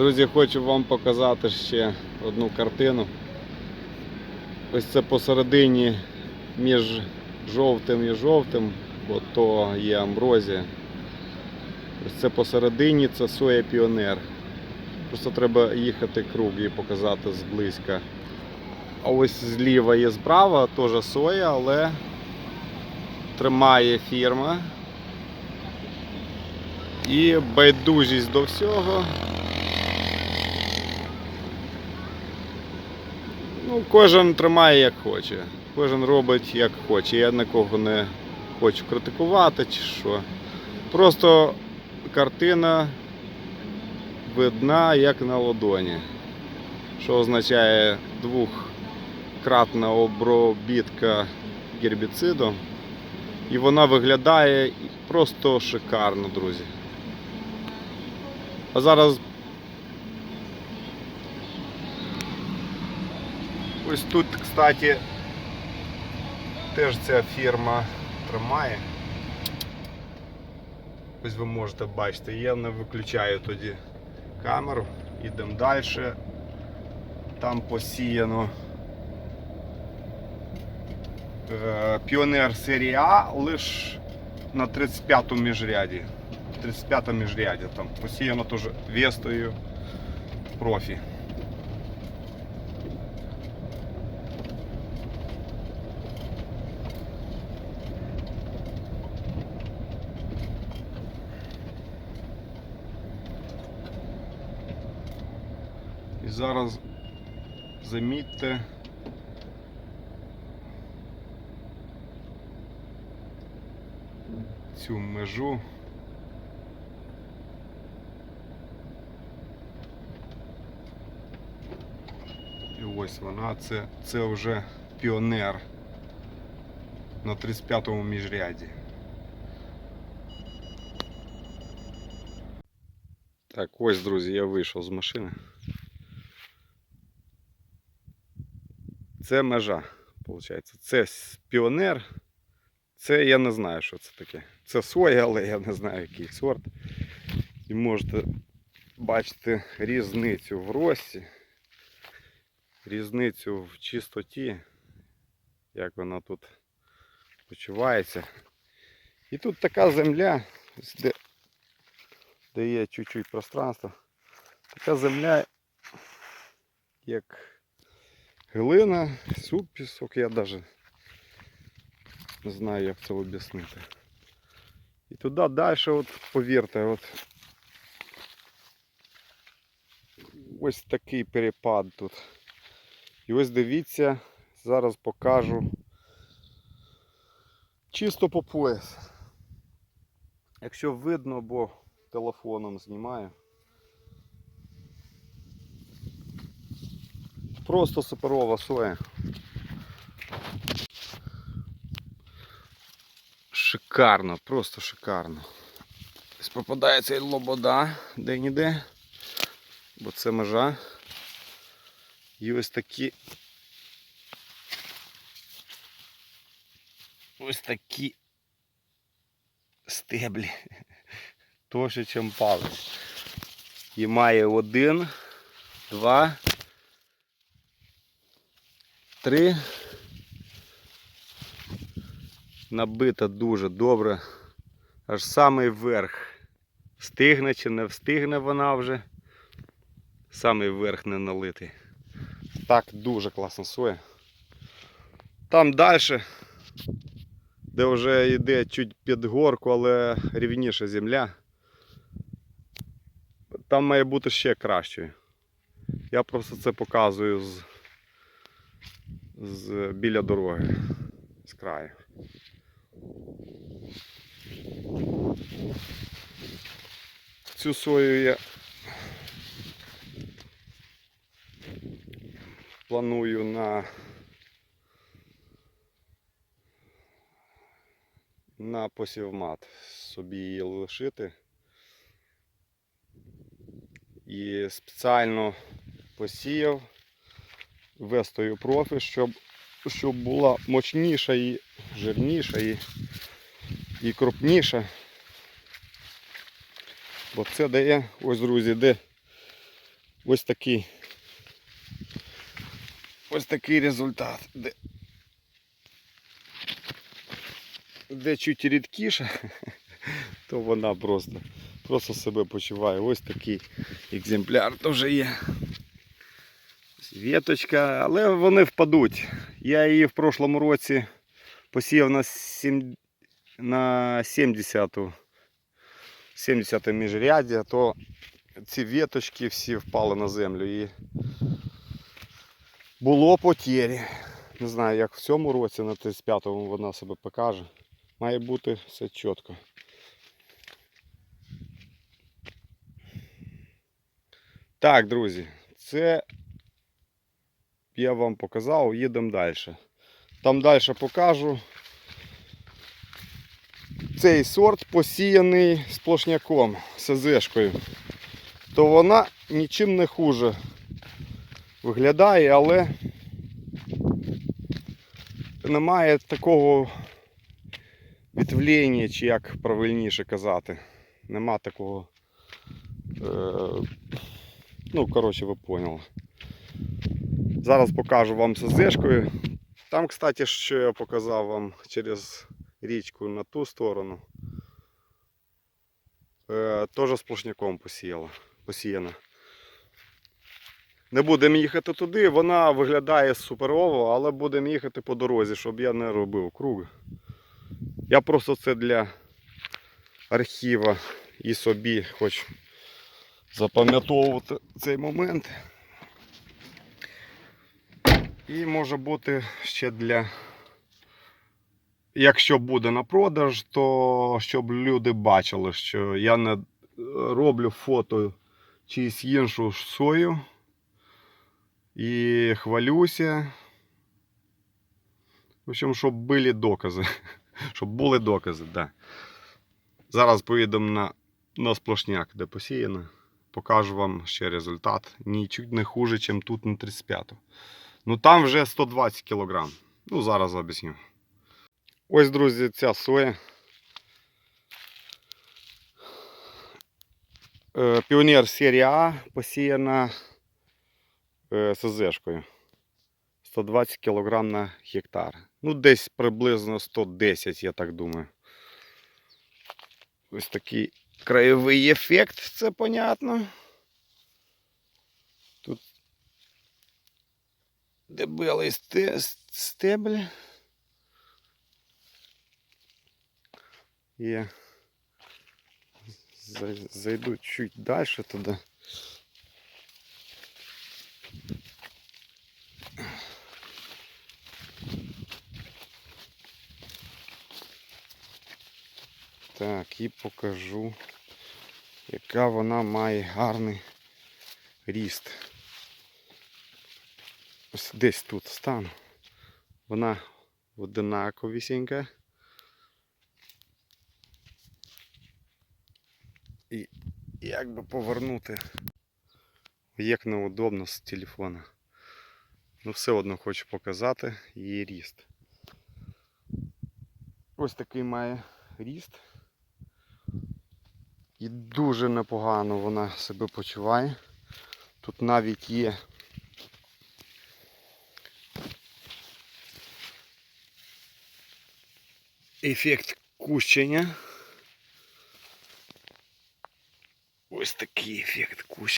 Друзі, хочу вам показати ще одну картину. Ось це посередині між жовтим і жовтим, бо то є амброзія. Ось це посередині це соя піонер. Просто треба їхати круг і показати зблизька. А ось зліва і справа теж соя, але тримає фірма. І байдужість до всього. Ну, кожен тримає як хоче. Кожен робить як хоче. Я нікого не хочу критикувати чи що. Просто картина видна як на ладоні. Що означає двохкратна обробітка гербіцидом. І вона виглядає просто шикарно, друзі. А зараз ось тут, кстати, теж ця фірма тримає. Ось ви можете бачити, я не виключаю тоді камеру, йдемо далі. Там посіяно е, піонер серії А лише на 35-му міжряді. 35 міжряді там посіяно теж вестою профі. І зараз замітьте. Цю межу. І ось вона, це, це вже піонер на 35-му міжряді. Так, ось, друзі, я вийшов з машини. Це межа, виходить. Це піонер. Це я не знаю, що це таке. Це соя, але я не знаю, який сорт. І можете бачити різницю в росі, різницю в чистоті, як вона тут почувається. І тут така земля, де, де є чуть-чуть пространство. Така земля, як глина, суп, пісок, я навіть не знаю, як це об'яснити. І туди далі, от, повірте, от ось такий перепад тут. І ось дивіться, зараз покажу чисто по пояс. Якщо видно, бо телефоном знімаю. Просто суперова соя. Шикарно, просто шикарно. Ось попадається і лобода де-ніде, бо це межа. І ось такі. Ось такі стеблі. Товще, ніж палець. І має один, два, три. Набита дуже добре. Аж самий верх. Встигне чи не встигне вона вже. Самий верх не налитий. Так, дуже класна соя. Там далі, де вже йде чуть під горку, але рівніша земля. Там має бути ще кращою. Я просто це показую з, з біля дороги, з краю. Цю сою я планую на на посівмат собі її лишити. І спеціально посіяв вестою профі, щоб, щоб була мощніша і жирніша і, і крупніша. Бо це дає, ось друзі, де Ось такий. Ось такий результат. Де, де чуть рідкіше, то вона просто, просто себе почуває. Ось такий екземпляр теж є. Віточка, але вони впадуть. Я її в прошлому році посіяв на, 7, на 70-ту 70 міжряддя, то ці віточки всі впали на землю і було потері. Не знаю, як в цьому році на 35-му вона себе покаже. Має бути все чітко. Так, друзі, це я вам показав, їдемо далі. Там далі покажу. Цей сорт посіяний сплошняком, СЗшкою. То вона нічим не хуже виглядає, але немає такого відвлення, чи як правильніше казати. Нема такого. Е, ну, коротше, ви поняли. Зараз покажу вам СЗшкою. Там, кстати, що я показав вам через річку на ту сторону. Е, теж сплошняком посіяла, посіяна. Не будемо їхати туди, вона виглядає суперово, але будемо їхати по дорозі, щоб я не робив круг. Я просто це для архіва і собі хочу запам'ятовувати цей момент. І може бути ще для. Якщо буде на продаж, то щоб люди бачили, що я не роблю фото чиїсь іншу сою і хвалюся. В общем, щоб були докази. Щоб були докази, так. Да. Зараз поїдемо на, на сплошняк, де посіяно. Покажу вам ще результат. Нічуть не хуже, ніж тут на 35. Ну там вже 120 кг. Ну, зараз об'ясню. Ось, друзі, ця соя. Е, Піонер серія А посіяна е, СЗшкою. 120 кг на гектар. Ну, десь приблизно 110, я так думаю. Ось такий краєвий ефект, це понятно. Дебелий сте- стебль. Я зайду чуть дальше туди. Так, і покажу, яка вона має гарний ріст. Ось десь тут стану. Вона одинаковісінька. І як би повернути, як неудобно з телефона. Ну все одно хочу показати її ріст. Ось такий має ріст. І дуже непогано вона себе почуває. Тут навіть є ефект кущення. Ось такий ефект кущення.